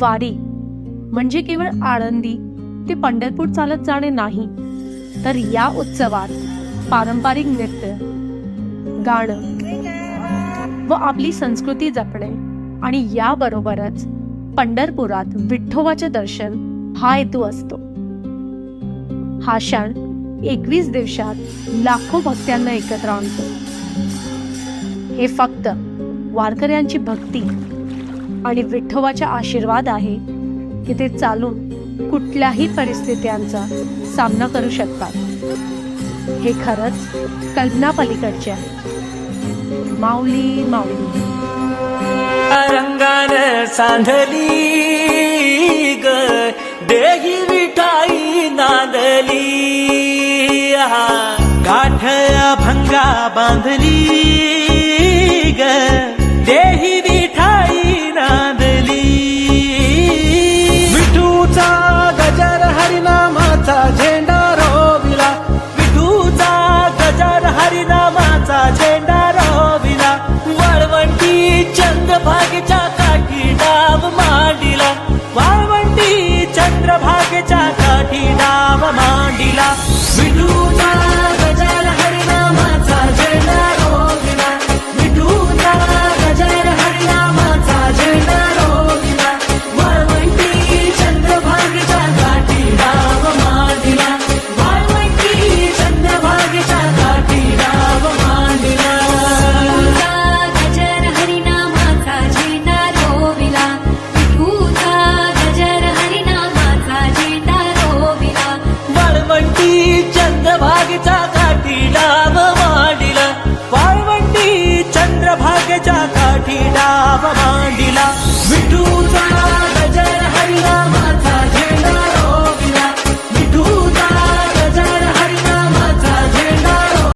वारी. म्हणजे केवळ आळंदी ते पंढरपूर चालत जाणे नाही. तर या उत्सवात पारंपरिक नृत्य गाणं व आपली संस्कृती जपणे आणि याबरोबरच पंढरपुरात विठ्ठोबाचे दर्शन हा हेतू असतो. हा क्षण एकवीस दिवसात लाखो भक्तांना एकत्र आणतो. हे फक्त वारकऱ्यांची भक्ती आणि विठ्ठोबाचा आशीर्वाद आहे की ते चालून कुठल्याही परिस्थित्यांचा सामना करू शकतात. हे खरंच कल्पनापलीकडचे आहे. माऊली माऊली. रंगान सांधली ग देही विठाई नांदली. गाठया भंगा बांधली. चंद्रभागेच्या काठी डाव मांडिला. वाळवंटी चंद्रभागेच्या काठी डाव मांडिला. चंद्रभागेच्या